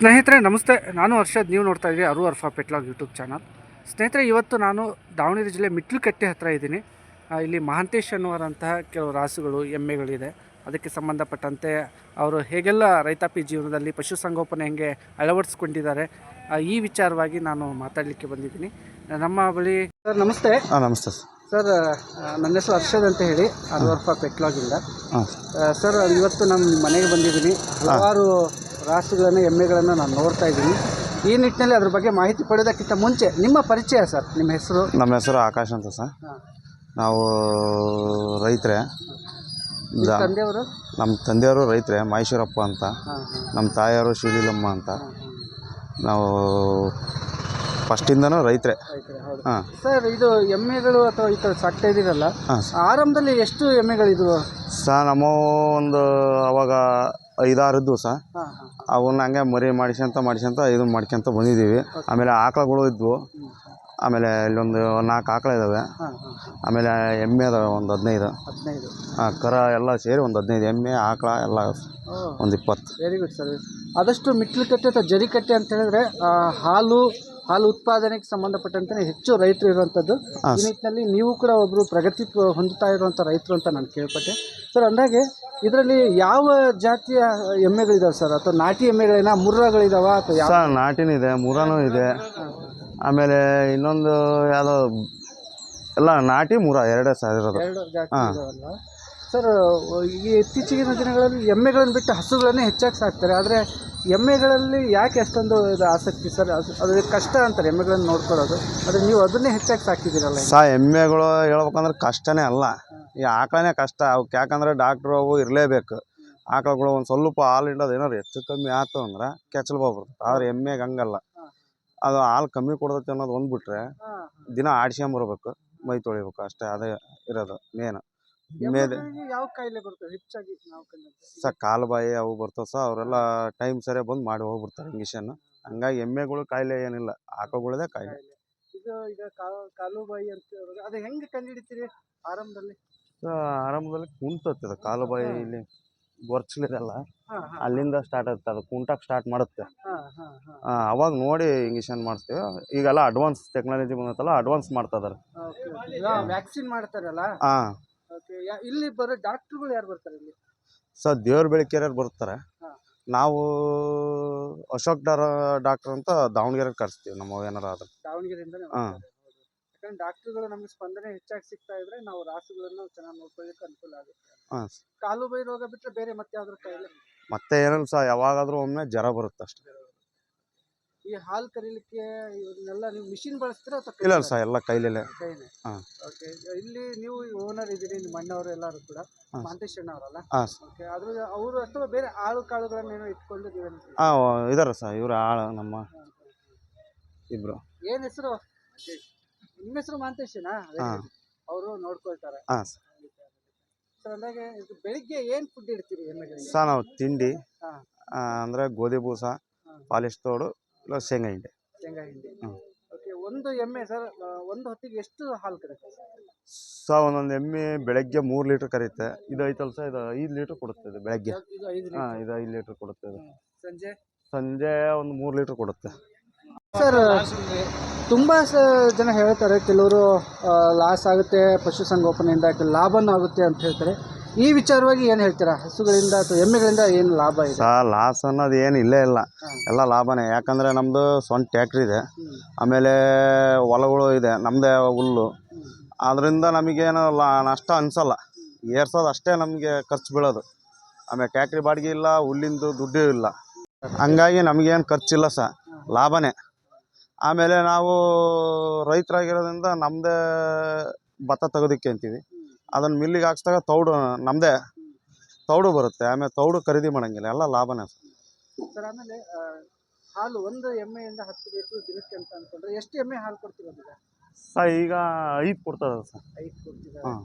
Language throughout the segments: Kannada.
ಸ್ನೇಹಿತರೆ ನಮಸ್ತೆ. ನಾನು ಹರ್ಷದ್ ನೀವು ನೋಡ್ತಾ ಇದ್ದೀರಿ ಅರು ಅರ್ಫಾ ಪೆಟ್ಲಾಗ್ ಯೂಟ್ಯೂಬ್ ಚಾನಲ್. ಸ್ನೇಹಿತರೆ ಇವತ್ತು ನಾನು ದಾವಣಗೆರೆ ಜಿಲ್ಲೆ ಮಿಟ್ಲುಕಟ್ಟೆ ಹತ್ತಿರ ಇದ್ದೀನಿ. ಇಲ್ಲಿ ಮಹಾಂತೇಶ್ ಅನ್ನುವಂತಹ ಕೆಲವು ರಾಸುಗಳು ಎಮ್ಮೆಗಳಿದೆ. ಅದಕ್ಕೆ ಸಂಬಂಧಪಟ್ಟಂತೆ ಅವರು ಹೇಗೆಲ್ಲ ರೈತಾಪಿ ಜೀವನದಲ್ಲಿ ಪಶುಸಂಗೋಪನೆ ಹೆಂಗೆ ಅಳವಡಿಸ್ಕೊಂಡಿದ್ದಾರೆ ಈ ವಿಚಾರವಾಗಿ ನಾನು ಮಾತಾಡಲಿಕ್ಕೆ ಬಂದಿದ್ದೀನಿ. ನಮ್ಮ ಬಳಿ ಸರ್ ನಮಸ್ತೆ. ಹಾಂ ನಮಸ್ತೆ ಸರ್. ಸರ್ ನನ್ನ ಹೆಸರು ಹರ್ಷದ್ ಅಂತ ಹೇಳಿ. ಅರು ಅರ್ಫಾ ಪೆಟ್ಲಾಗಿಂದ ಸರ್ ಇವತ್ತು ನಮ್ಮ ಮನೆಗೆ ಬಂದಿದ್ದೀನಿ. ಹಲವಾರು ರಾಸುಗಳನ್ನು ಎಮ್ಮೆಗಳನ್ನು ನಾನು ನೋಡ್ತಾ ಇದ್ದೀನಿ. ಈ ನಿಟ್ಟಿನಲ್ಲಿ ಅದ್ರ ಬಗ್ಗೆ ಮಾಹಿತಿ ಪಡೆಯೋದಕ್ಕಿಂತ ಮುಂಚೆ ನಿಮ್ಮ ಪರಿಚಯ ಸರ್ ನಿಮ್ಮ ಹೆಸರು? ನಮ್ಮ ಹೆಸರು ಆಕಾಶ್ ಅಂತ ಸರ್. ನಾವು ರೈತರೇ. ತಂದೆಯವರು? ನಮ್ಮ ತಂದೆಯವರು ರೈತರೇ ಮಹೇಶ್ವರಪ್ಪ ಅಂತ. ನಮ್ಮ ತಾಯಿಯವರು ಶಿವಲೀಲಮ್ಮ ಅಂತ. ನಾವು ಫಸ್ಟಿಂದನೂ ರೈತರೇ. ಹೌದು. ಹಾಂ. ಸರ್ ಇದು ಎಮ್ಮೆಗಳು ಅಥವಾ ಈ ಥರ ಸಾಕ್ತಾ ಇದ್ದೀರಲ್ಲ ಹಾಂ ಆರಂಭದಲ್ಲಿ ಎಷ್ಟು ಎಮ್ಮೆಗಳಿದ್ವು? ಸರ್ ನಮ್ಮ ಒಂದು ಅವಾಗ ಐದಾರು ದಿವಸ ಅವನ್ನ ಹಂಗೆ ಮರಿ ಮಾಡಿಸ್ಕೊಂತ ಮಾಡಿಸ್ಕೊಂತ ಇದನ್ನ ಮಾಡ್ಕೊಂತ ಬಂದಿದ್ದೀವಿ. ಆಮೇಲೆ ಆಕಳುಗಳು ಇದ್ವು. ಆಮೇಲೆ ಇಲ್ಲೊಂದು ನಾಲ್ಕು ಆಕಳು ಇದ್ದಾವೆ ಆಮೇಲೆ ಎಮ್ಮೆ ಇದಾವೆ ಒಂದು ಹದಿನೈದು. ಹಾಂ ಕರ ಎಲ್ಲ ಸೇರಿ ಒಂದು ಹದಿನೈದು. ಎಮ್ಮೆ ಆಕಳ ಎಲ್ಲ ಒಂದು ಇಪ್ಪತ್ತು. ವೆರಿ ಗುಡ್ ಸರ್ ಆದಷ್ಟು ಮಿಟ್ಲುಕಟ್ಟೆ ಅಥವಾ ಜರಿಕಟ್ಟೆ ಅಂತ ಹೇಳಿದ್ರೆ ಹಾಲು ಹಾಲು ಉತ್ಪಾದನೆಗೆ ಸಂಬಂಧಪಟ್ಟಂತೆ ಹೆಚ್ಚು ರೈತರು ಇರುವಂಥದ್ದು. ಈ ನಿಟ್ಟಿನಲ್ಲಿ ನೀವು ಕೂಡ ಒಬ್ಬರು ಪ್ರಗತಿ ಹೊಂದುತ್ತಾ ಇರುವಂಥ ರೈತರು ಅಂತ ನಾನು ಕೇಳ್ಪಟ್ಟೆ. ಸರ್ ಅಂದಾಗೆ ಇದರಲ್ಲಿ ಯಾವ ಜಾತಿಯ ಎಮ್ಮೆಗಳಿದಾವೆ ಸರ್? ಅಥವಾ ನಾಟಿ ಎಮ್ಮೆಗಳೇನ ಮುರ್ರಗಳಿದಾವ ಅಥವಾ ಇದೆ ನಾಟಿನಿದೆ ಮುರಾನು ಇದೆ. ಆಮೇಲೆ ಇನ್ನೊಂದು ಯಾವುದೋ ಎಲ್ಲ ನಾಟಿ ಮುರ ಎರಡೇ ಸರ್ ಇರೋದು. ಎರಡು ಜಾತಿ ಸರ್ ಈ ಇತ್ತೀಚಿನ ದಿನಗಳಲ್ಲಿ ಎಮ್ಮೆಗಳನ್ನು ಬಿಟ್ಟು ಹಸುಗಳನ್ನೇ ಹೆಚ್ಚಾಗಿ ಸಾಕ್ತಾರೆ. ಆದರೆ ಎಮ್ಮೆಗಳಲ್ಲಿ ಯಾಕೆ ಅಷ್ಟೊಂದು ಇದು ಆಸಕ್ತಿ ಸರ್? ಅದು ಅದು ಕಷ್ಟ ಅಂತಾರೆ ಎಮ್ಮೆಗಳನ್ನು ನೋಡ್ಕೊಳ್ಳೋದು. ಆದರೆ ನೀವು ಅದನ್ನೇ ಹೆಚ್ಚಾಗಿ ಸಾಕಿದ್ದೀರಲ್ಲ ಸಾ ಎಮ್ಮೆಗಳು ಹೇಳ್ಬೇಕಂದ್ರೆ ಕಷ್ಟನೇ ಅಲ್ಲ. ಈ ಆಕಳನೇ ಕಷ್ಟ. ಅವಕ್ಕೆ ಯಾಕಂದ್ರೆ ಡಾಕ್ಟ್ರು ಅವು ಇರಲೇಬೇಕು. ಆಕಳುಗಳು ಒಂದು ಸ್ವಲ್ಪ ಹಾಲು ಹಿಂಡೋದು ಏನಾದ್ರು ಹೆಚ್ಚು ಕಮ್ಮಿ ಆಯ್ತು ಅಂದ್ರೆ ಕೆಚ್ಚಲು ಬರ್ತದೆ ಆದ್ರೆ ಎಮ್ಮೆಗೆ ಹಂಗಲ್ಲ. ಅದು ಹಾಲು ಕಮ್ಮಿ ಕೊಡ್ತೈತೆ ಅನ್ನೋದು ಒಂದು ಬಿಟ್ರೆ ದಿನ ಆಡ್ಸ್ಕೊಂಬರ್ಬೇಕು. ಮೈ ತೊಳಿಬೇಕು ಅಷ್ಟೇ. ಅದೇ ಇರೋದು ಮೇನ್. ಮೇಲೆ ಯಾವ ಕಾಯಿಲೆ ಬರ್ತವೆ ಹೆಚ್ಚಾಗಿ ನಾವು ಕಂಡಂತೆ ಸ ಕಾಲು ಬಾಯಿ ಅವು ಬರ್ತಾವೆ ಸರ್ ಅವರೆಲ್ಲ ಟೈಮ್ ಸರಿ ಬಂದು ಮಾಡಿ ಹೋಗ್ಬಿಡ್ತಾರೆ ಇಂಜೆಕ್ಷನ್. ಹಂಗಾಗಿ ಎಮ್ಮೆಗಳು ಕಾಯಿಲೆ ಏನಿಲ್ಲ ಆಕಳುಗಳದೇ ಕಾಯಿಲೆ. ಇದು ಈಗ ಕಾಲು ಬಾಯಿ ಅಂತ ಹೇಳೋದು ಅದು ಹೆಂಗೆ ಕಂಡುಹಿಡಿತೀರಿ ಆರಂಭದಲ್ಲಿ? ಆರಂಭದಲ್ಲಿ ಕುಂತತ್ತೆ ಅದು ಕಾಲು ಬಾಯಿ ಇಲ್ಲಿ ಹಾಂ ಅಲ್ಲಿಂದ ಸ್ಟಾರ್ಟ್ ಆಗುತ್ತೆ ಅದು ಕುಂಟಕ್ಕೆ ಸ್ಟಾರ್ಟ್ ಮಾಡುತ್ತೆ. ಅವಾಗ ನೋಡಿ ಇಂಜೆಕ್ಷನ್ ಮಾಡಿಸ್ತೀವಿ ಈಗೆಲ್ಲ ಅಡ್ವಾನ್ಸ್ ಟೆಕ್ನಾಲಜಿ ಬಂದತ್ತಲ್ಲ ಅಡ್ವಾನ್ಸ್ ಮಾಡ್ತಾ ಇದಾರೆ. ವ್ಯಾಕ್ಸಿನ್ ಮಾಡ್ತಾರಲ್ಲ? ಹಾಂ. ಓಕೆ ಇಲ್ಲಿ ಬರೋ ಡಾಕ್ಟ್ರುಗಳು ಯಾರು ಬರ್ತಾರೆ ಇಲ್ಲಿ ಸೊ ದೇವ್ರ ಬೆಳಕೆರೆ ಬರ್ತಾರೆ ಹಾಂ. ನಾವು ಅಶೋಕ್ ಡಾರ ಡಾಕ್ಟರ್ ಅಂತ ದಾವಣಗೆರೆ ಕರೆಸ್ತೀವಿ ನಮ್ಮ ಏನಾರ ಆದ್ರೆ ದಾವಣಗೆರೆಯಿಂದನೇ ಹಾಂ. ಬರ್ತಾರೆ. ಹೌದು. ಯಾಕಂದ್ರೆ ಡಾಕ್ಟ್ರುಗಳು ನಮಗೆ ಸ್ಪಂದನೆ ಹೆಚ್ಚಾಗಿ ಸಿಗ್ತಾ ಇದ್ರೆ ನಾವು ರಾಸುಗಳನ್ನು ಚೆನ್ನಾಗಿ ನೋಡ್ಕೊಳ್ಳಿಕ್ಕೆ ಅನುಕೂಲ ಆಗುತ್ತೆ ಹಾಂ ಕಾಲು ಬೈ ರೋಗ ಬಿಟ್ಟರೆ ಬೇರೆ ಮತ್ತೆ ಯಾವ್ದಾದ್ರು ಕಾಯಿಲೆ ಮತ್ತೆ ಏನಿಲ್ಲ ಸಹ ಯಾವಾಗಾದ್ರೂ ಒಮ್ಮೆ ಜ್ವರ ಬರುತ್ತೆ ಅಷ್ಟೇ ಈ ಹಾಲು ಕರೀಲಿಕ್ಕೆ ಇವನ್ನೆಲ್ಲ ನೀವು ಮಿಷಿನ್ ಬಳಸ್ತೀರಾ ಅಥವಾ ಇಲ್ಲ? ಸರ್ ಎಲ್ಲ ಕೈಲೇ. ಕೈನೇ ಹಾಂ. ಓಕೆ ಇಲ್ಲಿ ನೀವು ಓನರ್ ಇದ್ದೀರಿ ನಿಮ್ಮ ಅಣ್ಣವರು ಎಲ್ಲರೂ ಕೂಡ. ಹಾಂ. ಮಾಂತೇಶ್ ಅಣ್ಣವರಲ್ಲ? ಹಾಂ ಓಕೆ ಅದ್ರ ಅವರು ಅಥವಾ ಬೇರೆ ಆಳು ಕಾಳುಗಳನ್ನ ಏನೋ ಇಟ್ಕೊಂಡು ನೀವೇನು ಹಾಂ ಇದಾರೆ ಸರ್ ಇವರು ಆಳು ನಮ್ಮ ಇಬ್ರು. ಏನ್ ಹೆಸರು? ನಿಮ್ಮ ಹೆಸರು ಮಾಂತೇಶನಾ? ಹಾಂ. ಅವರು ನೋಡ್ಕೊಳ್ತಾರೆ. ಹಾಂ ಸರ್. ಸರ್ ಅಂದಾಗೆ ಇದು ಬೆಳಿಗ್ಗೆ ಏನ್ ಫುಡ್ ಇಡ್ತೀರಿ ಎಮ್ಮೆಗಳಿಗೆ? ಸರ್ ನಾವು ತಿಂಡಿ ಹಾಂ. ಅಂದ್ರೆ ಗೋಧಿ ಬೂಸ ಪಾಲಿಶ್ ತೋಡು ಇಲ್ಲ ಶೇಂಗಾ ಹಿಂಡಿ. ಶೇಂಗಾ ಹಿಂಡಿ. ಹ್ಮ್. ಓಕೆ ಒಂದು ಎಮ್ಮೆ ಸರ್ ಒಂದು ಹೊತ್ತಿಗೆ ಎಷ್ಟು ಹಾಲು ಕರೀತಾರೆ ಸೊ ಒಂದೊಂದು ಎಮ್ಮೆ ಬೆಳಗ್ಗೆ ಮೂರು ಲೀಟ್ರ್ ಕರೀತೆ. ಇದು ಐತಲ್ಲ ಸರ್ ಇದು ಐದು ಲೀಟ್ರ್ ಕೊಡುತ್ತೆ ಇದು ಬೆಳಗ್ಗೆ. ಇದು ಐದು ಹಾಂ ಲೀಟರ್ ಇದು ಐದು ಲೀಟ್ರ್ ಕೊಡುತ್ತೆ ಇದು. ಸಂಜೆ? ಸಂಜೆ ಒಂದು ಮೂರು ಲೀಟ್ರ್ ಕೊಡುತ್ತೆ. ಸರ್ ತುಂಬ ಜನ ಹೇಳ್ತಾರೆ ಕೆಲವರು ಲಾಸ್ ಆಗುತ್ತೆ ಪಶುಸಂಗೋಪನೆಯಿಂದ ಕೆಲ ಲಾಭನೂ ಆಗುತ್ತೆ ಅಂತ ಹೇಳ್ತಾರೆ. ಈ ವಿಚಾರವಾಗಿ ಏನು ಹೇಳ್ತೀರಾ? ಹಸುಗಳಿಂದ ಅಥವಾ ಎಮ್ಮೆಗಳಿಂದ ಏನು ಲಾಭ ಇದೆ? ಸಾ ಲಾಸ್ ಅನ್ನೋದು ಏನು ಇಲ್ಲೇ ಇಲ್ಲ. ಎಲ್ಲ ಲಾಭನೇ. ಯಾಕಂದರೆ ನಮ್ಮದು ಸ್ವಂತ ಟ್ಯಾಕ್ಟ್ರಿ ಇದೆ. ಆಮೇಲೆ ಹೊಲಗಳು ಇದೆ. ನಮ್ಮದೇ ಹುಲ್ಲು. ಅದರಿಂದ ನಮಗೇನು ಲಾ ನಷ್ಟ ಅನಿಸಲ್ಲ. ಏರ್ಸೋದು ಅಷ್ಟೇ ನಮಗೆ ಖರ್ಚು ಬೀಳೋದು. ಆಮೇಲೆ ಟ್ಯಾಕ್ಟ್ರಿ ಬಾಡಿಗೆ ಇಲ್ಲ ಹುಲ್ಲಿಂದು ದುಡ್ಡು ಇಲ್ಲ. ಹಂಗಾಗಿ ನಮಗೇನು ಖರ್ಚಿಲ್ಲ ಸ. ಲಾಭನೇ. ಆಮೇಲೆ ನಾವು ರೈತರಾಗಿರೋದ್ರಿಂದ ನಮ್ಮದೇ ಭತ್ತ ತೆಗೆದಿಕ್ಕೆ ಅಂತೀವಿ. ಅದನ್ನು ಮಿಲ್ಲಿಗೆ ಹಾಕ್ಸ್ದಾಗ ತೌಡು ನಮ್ಮದೇ ತೌಡು ಬರುತ್ತೆ ಆಮೇಲೆ ತೌಡು ಖರೀದಿ ಮಾಡೋಂಗಿಲ್ಲ ಎಲ್ಲ ಲಾಭನೇ ಸರ್. ಆಮೇಲೆ ಆ, ಹಾಲು ಒಂದು ಎಮ್ಮೆಯಿಂದ ಹತ್ತು ಲೀಟ್ರ್ ದಿನಕ್ಕೆ ಅಂತ ಅನ್ಕೊಂಡ್ರೆ ಎಷ್ಟು ಎಮ್ಮೆ ಹಾಲು ಕೊಡ್ತಿರೋದಿಲ್ಲ ಸರ್ ಈಗ ಐದು ಕೊಡ್ತದೆ ಸರ್. ಐದು ಕೊಡ್ತಿದ್ದಾರೆ ಹಾಂ.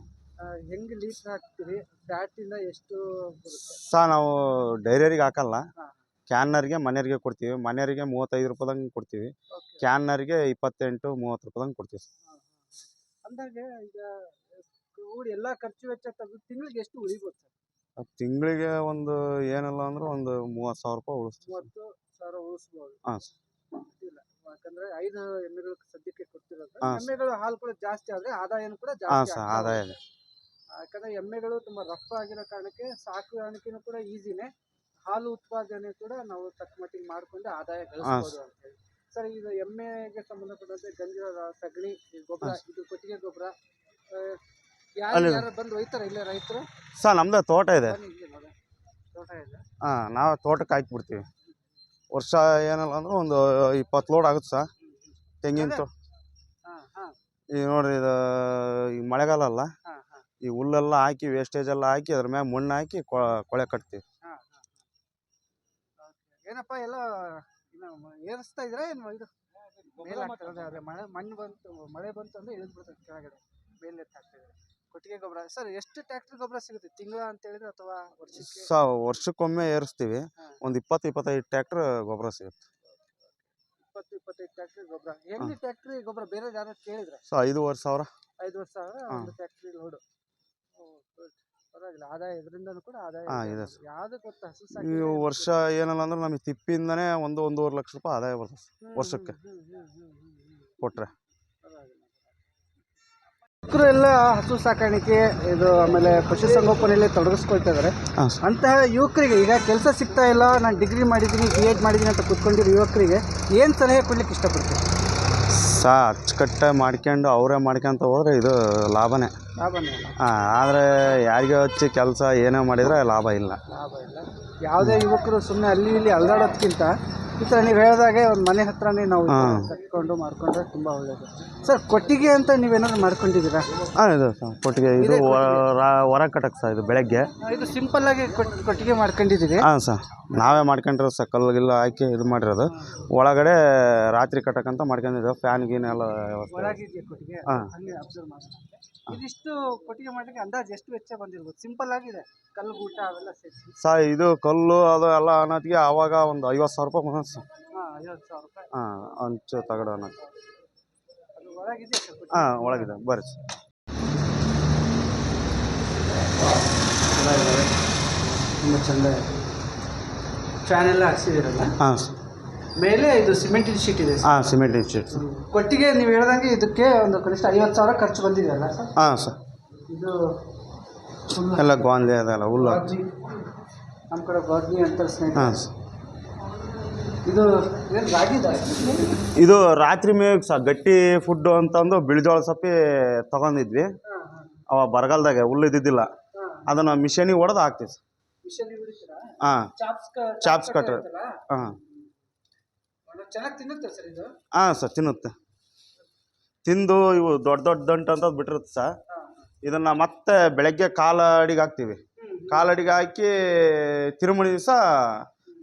ಹೆಂಗೆ ಲೀಟ್ರ್ ಹಾಕ್ತೀರಿ? ಫ್ಯಾಟಿಂದ ಎಷ್ಟು ಬರುತ್ತೆ? ಸ ನಾವು ಡೈರಿಯರಿಗೆ ಹಾಕಲ್ಲ. ಕ್ಯಾನರ್ಗೆ ಕ್ಯಾನ್ನರ್ಗೆ ಮನೆಯವ್ರಿಗೆ ಕೊಡ್ತೀವಿ. ಮನೆಯವರಿಗೆ ಮೂವತ್ತೈದು ರೂಪಾಯ್ದಂಗೆ ಕೊಡ್ತೀವಿ. ಓಕೆ. ಕ್ಯಾನ್ನರ್ಗೆ ಇಪ್ಪತ್ತೆಂಟು ಮೂವತ್ತು ರೂಪಾಯ್ದಂಗೆ ಕೊಡ್ತೀವಿ ಸರ್. ಅಂದಾಗೆ ಈಗ ಕೂಡಿ ಎಲ್ಲ ಖರ್ಚು ವೆಚ್ಚ ತೆಗೆದು ತಿಂಗಳಿಗೆ ಎಷ್ಟು ಉಳಿಬೋದು ಸರ್? ತಿಂಗಳಿಗೆ ಒಂದು ಏನಲ್ಲ ಅಂದ್ರೆ ಒಂದು ಮೂವತ್ತು ಸಾವಿರ ರೂಪಾಯಿ ಉಳಿಸ್ತೀವಿ ಮೂವತ್ತು ಸಾವಿರ ಉಳಿಸ್ಬೋದು. ಹಾಂ ಸರ್. ಇಲ್ಲ ಯಾಕಂದ್ರೆ ಐದು ಎಮ್ಮೆಗಳು ಸದ್ಯಕ್ಕೆ ಕೊಡ್ತಿರೋದು. ಹಾ, ಎಮ್ಮೆಗಳು ಹಾಲು ಕೂಡ ಜಾಸ್ತಿ ಆದ್ರೆ ಆದಾಯನೂ ಕೂಡ ಹಾಂ ಜಾಸ್ತಿ ಸರ್ ಆಗ್ತಾ ಆದಾಯ. ಇದೆ. ಯಾಕಂದ್ರೆ ಎಮ್ಮೆಗಳು ತುಂಬಾ ರಫ್ ಆಗಿರೋ ಕಾರಣಕ್ಕೆ ಸಾಕಾಣಿಕೆನೂ ಕೂಡ ಈಸಿನೇ. ಹಾಲು ಉತ್ಪಾದನೆ ಕೂಡ ನಾವು ತಕ್ಕ ಮಟ್ಟಿಗೆ ಮಾಡ್ಕೊಂಡು ಆದಾಯ ಗಳಿಸ್ಬೋದು ಅಂತ ಹೇಳಿ ಸರ್ ಇದು ಎಮ್ಮೆಗೆ ಸಂಬಂಧಪಟ್ಟಂತೆ ಗಂಜಿ ಸಗಣಿ ಈ ಗೊಬ್ಬರ ಹಾ, ಇದು ಕೊಟ್ಟಿಗೆ ಗೊಬ್ಬರ ಅಲ್ಲಿ- ಯಾರು ಬಂದು ಒಯ್ತಾರೆ ಇಲ್ಲೇ ರೈತರು? ಸರ್ ನಮ್ಮದು ತೋಟ ಇದೆ. ತೋಟ ಇದೆ. ಹಾಂ ನಾವು ತೋಟಕ್ಕೆ ಹಾಕ್ಬಿಡ್ತೀವಿ. ವರ್ಷ ಏನಲ್ಲ ಅಂದ್ರೆ ಒಂದು ಇಪ್ಪತ್ತು ಲೋಡ್ ಆಗುತ್ತೆ ಸರ್. ತೆಂಗಿನ ತೋ ಹಾ ಹಾ. ಈಗ ನೋಡ್ರಿ ಇದು ಈಗ ಮಳೆಗಾಲ ಅಲ್ಲ. ಹಾ ಹಾ. ಈ ಹುಲ್ಲೆಲ್ಲ ಹಾಕಿ ವೇಸ್ಟೇಜ್ ಎಲ್ಲ ಹಾಕಿ ಅದ್ರ ಮ್ಯಾಗ ಮಣ್ಣು ಹಾಕಿ ಕೊ- ಕೊಳೆ ಕಟ್ತೀವಿ. ಏನಪ್ಪ ಎಲ್ಲ ಏರಿಸ್ತಾ ಇದ್ದೀರಾ ಏನು ಇದು? ಮಳೆ ಮಣ್ಣು ಬಂತು ಮಳೆ ಬಂತು ಅಂದ್ರೆ ಇಳಿದು ಬಿಡ್ತದೆ ಕೆಳಗಡೆ. ಮೇಲೆ ಎತ್ತಿ ಹಾಕ್ತಾ ಇದ್ದಾರೆ ಕೊಟ್ಟಿಗೆ ಗೊಬ್ಬರ. ಸರ್ ಎಷ್ಟು ಟ್ರ್ಯಾಕ್ಟರ್ ಗೊಬ್ಬರ ಸಿಗುತ್ತೆ? ತಿಂಗಳ ಅಂತ ಹೇಳಿದ್ರೆ ಅಥವಾ ವರ್ಷಕ್ಕೆ? ಸರ್ ವರ್ಷಕ್ಕೊಮ್ಮೆ ಏರಿಸ್ತೀವಿ. ಒಂದು ಇಪ್ಪತ್ತು ಇಪ್ಪತ್ತೈದು ಟ್ರ್ಯಾಕ್ಟರ್ ಗೊಬ್ಬರ ಸಿಗುತ್ತೆ. ಇಪ್ಪತ್ತು ಇಪ್ಪತ್ತೈದು ಟ್ರ್ಯಾಕ್ಟರ್ ಗೊಬ್ಬರ. ಹೆಂಗೆ ಟ್ರ್ಯಾಕ್ಟ್ರಿ ಗೊಬ್ಬರ? ಬೇರೆ ಯಾರು ಕೇಳಿದ್ರೆ? ಸೊ ಐದೂವರೆ ಸಾವಿರ. ಐದು ವರ್ಷ ಸಾವಿರ. ಒಂದು ಟ್ರ್ಯಾಕ್ಟ್ರಿ ಲೋಡು ಪರವಾಗಿಲ್ಲ. ಆದಾಯ ಇದರಿಂದನೂ ಕೂಡ ಆದಾಯ ಹಾ, ಇದೆ. ಯಾವ್ದಕ್ಕೆ ಗೊತ್ತಾ? ಹಸು ಈ ವರ್ಷ ಏನಲ್ಲ ಅಂದ್ರೆ ನಮಗೆ ತಿಪ್ಪಿಂದನೇ ಒಂದು ಒಂದೂವರೆ ಲಕ್ಷ ರೂಪಾಯಿ ಆದಾಯ ಬರ್ತದೆ ವರ್ಷಕ್ಕೆ. ಹ್ಮ್, ಮಕ್ಕಳು ಎಲ್ಲ ಹಸು ಸಾಕಾಣಿಕೆ ಇದು ಆಮೇಲೆ ಪಶುಸಂಗೋಪನೆಯಲ್ಲಿ ತೊಡಗಿಸ್ಕೊಳ್ತಾ ಇದ್ದಾರೆ ಹಾಂ. ಅಂತಹ ಯುವಕರಿಗೆ ಈಗ ಕೆಲಸ ಸಿಗ್ತಾ ಇಲ್ಲ ನಾನು ಡಿಗ್ರಿ ಮಾಡಿದ್ದೀನಿ ಬಿ ಎಡ್ ಮಾಡಿದ್ದೀನಿ ಅಂತ ಕೂತ್ಕೊಂಡಿರೋ ಯುವಕರಿಗೆ ಏನು ಸಲಹೆ ಕೊಡ್ಲಿಕ್ಕೆ ಇಷ್ಟಪಡ್ತೀನಿ ಸಾ ಅಚ್ಚುಕಟ್ಟಾಗಿ ಮಾಡ್ಕೊಂಡು ಅವರೇ ಮಾಡ್ಕೊಂತ ಹೋದ್ರೆ ಇದು ಲಾಭನೇ. ಲಾಭನೇ ಹಾಂ ಆದರೆ ಯಾರಿಗೆ ಹಚ್ಚಿ ಕೆಲಸ ಏನೇ ಮಾಡಿದರೆ ಲಾಭ ಇಲ್ಲ. ಲಾಭ ಇಲ್ಲ. ಯಾವುದೇ ಯುವಕರು ಸುಮ್ಮನೆ ಅಲ್ಲಿ ಇಲ್ಲಿ ಅಲ್ದಾಡೋದಕ್ಕಿಂತ ಈ ಥರ ನೀವು ಹೇಳಿದಾಗೆ ಒಂದು ಮನೆ ಹತ್ರನೇ ನಾವು ಈ ಥರ ಹಾ. ಕಟ್ಕೊಂಡು ಮಾಡ್ಕೊಂಡ್ರೆ ತುಂಬ ಒಳ್ಳೇದು. ಸರ್ ಕೊಟ್ಟಿಗೆ ಅಂತ ನೀವೇನಾದ್ರು ಮಾಡ್ಕೊಂಡಿದ್ದೀರಾ? ಹಾಂ ಇದು ಸ ಕೊಟ್ಟಿಗೆ ಇದು ಹೊರ ಕಟ್ಟಕ್ಕೆ ಸರ್ ಇದು ಬೆಳಗ್ಗೆ. ಇದು ಸಿಂಪಲ್ ಆಗಿ ಕೊಟ್- ಕೊಟ್ಟಿಗೆ ಮಾಡ್ಕೊಂಡಿದ್ದೀರಿ? ಹಾಂ ಸರ್. ನಾವೇ ಮಾಡ್ಕೊಂಡಿರೋದು ಸರ್ ಕಲ್ಲು ಗಿಲ್ಲು ಹಾಕಿ ಇದು ಮಾಡಿರೋದು. ಒಳಗಡೆ ರಾತ್ರಿ ಕಟ್ಟಕ್ಕಂತ ಮಾಡ್ಕೊಂಡಿದ್ದೇವೆ. ಫ್ಯಾನ್ ಗೀನ್ ಎಲ್ಲ ವ್ಯವಸ್ಥೆ. ಒಳಗಿದೆಯಾ ಕೊಟ್ಟಿಗೆ? ಹಾ. ಹಂಗೆ ಅಬ್ಸರ್ವ್ ಮಾಡೋಣ. ಇದಿಷ್ಟು ಕೊಟ್ಟಿಗೆ ಮಾಡಲಿಕ್ಕೆ ಅಂದಾಜು ಎಷ್ಟು ವೆಚ್ಚ ಬಂದಿರ್ಬೋದು? ಸಿಂಪಲ್ ಆಗಿದೆ ಕಲ್ಲು ಗೂಟ ಅವೆಲ್ಲ ಸೇರಿಸಿ. ಸರ್ ಇದು ಕಲ್ಲು ಅದು ಎಲ್ಲ ಅನ್ನೋದಿಗೆ ಆವಾಗ ಒಂದು ಐವತ್ತು ಸಾವಿರ ರೂಪಾಯಿ ಬಂದ ಸರ್ ಹಾಂ ಐವತ್ತು ಸಾವಿರ ರೂಪಾಯಿ. ಹಾಂ? ಹಾಂ ಒಳಗಿದೆ. ಬರ್ರಿ ಸರ್. ತುಂಬ ಚಂದ ಫ್ಯಾನ್ ಎಲ್ಲ ಹಾಕ್ಸಿದಿರಲ್ಲ ಹಾಂ ಸರ್. ಮೇಲೆ ಇದು ಸಿಮೆಂಟಿನ ಶೀಟ್ ಇದೆ ಸರ್. ಹಾಂ ಸಿಮೆಂಟ್ ಶೀಟ್ ಸರ್ ಕೊಟ್ಟಿಗೆ ನೀವು ಹೇಳ್ದಂಗೆ ಇದಕ್ಕೆ ಒಂದು ಕನಿಷ್ಠ ಐವತ್ತು ಸಾವಿರ ಖರ್ಚು ಬಂದಿದೆಯಲ್ಲ ಸರ್? ಹಾಂ ಸರ್. ಇದು ಎಲ್ಲ ಗೋಂದೆ ಅದಲ್ಲ ಹುಲ್ಲು ನಮ್ಮ ಕಡೆ ಗೋಧಿ ಅಂತ ಸ್ನೇಹಿತ ಹಾಂ ಸರ್. ಇದು ಇದು? ರಾತ್ರಿ ಮೇಗ್ ಸ ಗಟ್ಟಿ ಫುಡ್ಡು ಅಂತಂದು ಬಿಳಿಜೋಳ ಸಪ್ಪಿ ತಗೊಂಡಿದ್ವಿ. ಅವ ಬರಗಾಲದಾಗೆ ಹುಲ್ಲು ಇದ್ದಿದ್ದಿಲ್ಲ. ಅದನ್ನ ಮಿಷನಿಗೆ ಹೊಡೆದು ಹಾಕ್ತೀವಿ ಸರ್ ಹಾಂ. ಚಾಪ್ಸ್ ಕಟ್ರ. ಹಾ. ಹಾಂ ಚೆನ್ನಾಗಿ ತಿನ್ನುತ್ತೆ ಸರ್ ಇದು? ಹಾಂ ಸರ್ ತಿನ್ನುತ್ತೆ. ತಿಂದು ಇವು ದೊಡ್ಡ ದೊಡ್ಡ ದಂಟು ಅಂತ ಬಿಟ್ಟಿರುತ್ತೆ ಸರ್ ಇದನ್ನ ಮತ್ತೆ ಬೆಳಗ್ಗೆ ಕಾಲ ಅಡಿಗೆ ಹಾಕ್ತೀವಿ ಕಾಲಡಿಗೆ ಅಡಿಗೆ ಹಾಕಿ ತಿರುಮಣಿ ದಿವಸ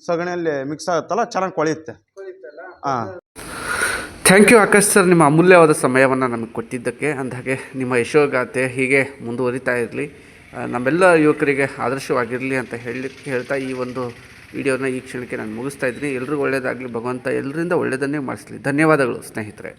ಸಗಣಿಯಲ್ಲಿ ಮಿಕ್ಸ್ ಆಗುತ್ತಲ್ಲ ಚೆನ್ನಾಗಿ ಕೊಳೆಯುತ್ತೆ. ಹಾಂ. ಥ್ಯಾಂಕ್ ಯು ಆಕಾಶ್ ಸರ್ ನಿಮ್ಮ ಅಮೂಲ್ಯವಾದ ಸಮಯವನ್ನು ನಮಗೆ ಕೊಟ್ಟಿದ್ದಕ್ಕೆ ಅಂದಹಾಗೆ ನಿಮ್ಮ ಯಶೋಗಾಥೆ ಹೀಗೆ ಮುಂದುವರಿತಾ ಇರಲಿ. ನಮ್ಮೆಲ್ಲ ಯುವಕರಿಗೆ ಆದರ್ಶವಾಗಿರಲಿ ಅಂತ ಹೇಳಿ ಹೇಳ್ತಾ ಈ ಒಂದು ವಿಡಿಯೋನ ಈ ಕ್ಷಣಕ್ಕೆ ನಾನು ಮುಗಿಸ್ತಾ ಇದ್ದೀನಿ. ಎಲ್ರಿಗೂ ಒಳ್ಳೆಯದಾಗಲಿ ಭಗವಂತ ಎಲ್ಲರಿಂದ ಒಳ್ಳೆಯದನ್ನೇ ಮಾಡಿಸ್ಲಿ. ಧನ್ಯವಾದಗಳು ಸ್ನೇಹಿತರೆ.